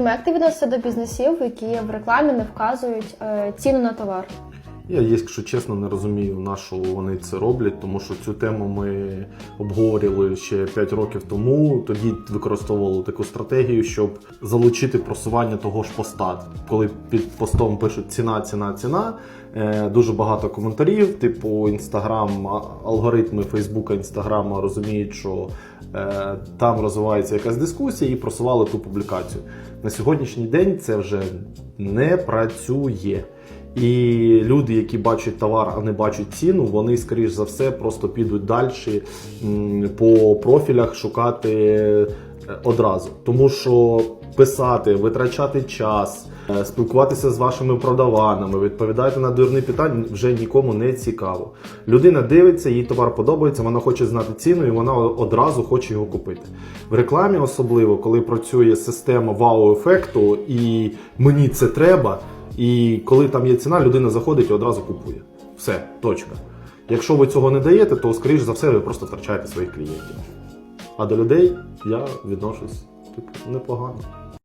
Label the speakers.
Speaker 1: Як ти відносишся до бізнесів, які в рекламі не вказують е, ціну на товар?
Speaker 2: Я, якщо чесно, не розумію, на що вони це роблять, тому що цю тему ми обговорювали ще 5 років тому. Тоді використовували таку стратегію, щоб залучити просування того ж поста. Коли під постом пишуть ціна, ціна, ціна. е, Дуже багато коментарів, типу інстаграм, алгоритми Фейсбука, інстаграма розуміють, що е, там розвивається якась дискусія і просували ту публікацію. На сьогоднішній день це вже не працює. І люди, які бачать товар, а не бачать ціну, вони, скоріш за все, просто підуть далі по профілях шукати е, одразу. Тому що писати, витрачати час, е, спілкуватися з вашими продаванами, відповідати на дурні питання вже нікому не цікаво. Людина дивиться, їй товар подобається, вона хоче знати ціну і вона одразу хоче його купити. В рекламі, особливо, коли працює система вау-ефекту і мені це треба. І коли там є ціна, людина заходить і одразу купує. Все, точка. Якщо ви цього не даєте, то скоріш за все ви просто втрачаєте своїх клієнтів. А до людей я відношусь типу, непогано.